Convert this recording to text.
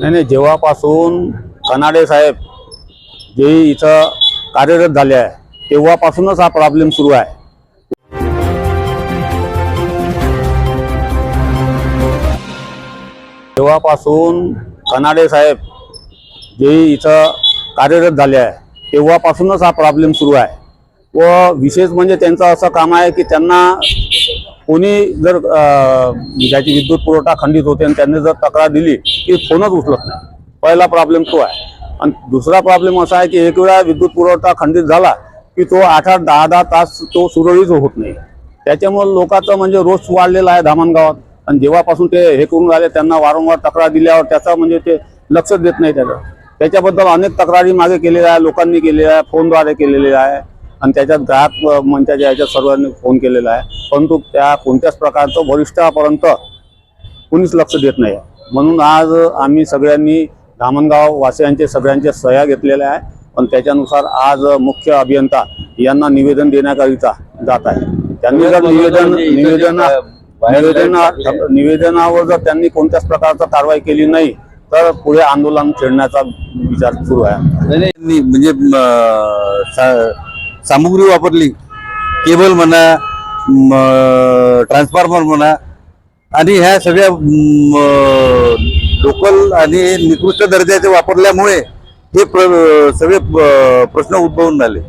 नाही नाही जेव्हापासून कनाडे साहेब जे इथं कार्यरत झाले आहे तेव्हापासूनच हा प्रॉब्लेम सुरू आहे. तेव्हापासून कनाडे साहेब जे इथं कार्यरत झाले आहे तेव्हापासूनच हा प्रॉब्लेम सुरू आहे. व विशेष म्हणजे त्यांचं असं काम आहे की त्यांना कोणी जर ज्याची विद्युत पुरवठा खंडित होते आणि त्यांनी जर तक्रार दिली की फोनच उचलत नाही. पहिला प्रॉब्लेम तो आहे. आणि दुसरा प्रॉब्लेम असा आहे की एक वेळा विद्युत पुरवठा खंडित झाला की तो आठ आठ दहा दहा तास तो सुरळीत होत नाही. त्याच्यामुळे लोकांचं म्हणजे रोष वाढलेला आहे धामणगावात आणि जेव्हापासून ते हे करून राहिले त्यांना वारंवार तक्रार दिल्यावर त्याचा म्हणजे ते लक्ष देत नाही त्याचं. त्याच्याबद्दल अनेक तक्रारी मागे केलेल्या आहे लोकांनी केलेल्या आहे फोनद्वारे केलेल्या आहे आणि त्याच्यात ग्राहक मंचाच्या म्हणजे ह्याच्यात सर्वांनी फोन केलेला आहे. परंतु त्या कोणत्याच प्रकारचं वरिष्ठापर्यंत कुणीच लक्ष देत नाही. म्हणून आज आम्ही सगळ्यांनी धामणगाव वासियांचे सगळ्यांच्या सह्या घेतलेल्या आहे पण त्याच्यानुसार आज मुख्य अभियंता यांना निवेदन देण्याकरिता जात आहे. त्यांनी जर निवेदन निवेदन निवेदन निवेदनावर जर त्यांनी कोणत्याच प्रकारचा कारवाई केली नाही तर पुढे आंदोलन छेडण्याचा विचार सुरू आहे. म्हणजे सामुग्री वापरली केबल म्हणा ट्रान्सफॉर्मर म्हणा आणि ह्या सगळ्या लोकल आणि निकृष्ट दर्जाचे वापरल्यामुळे हे प्र, सगळे प्रश्न उद्भवून राहिले.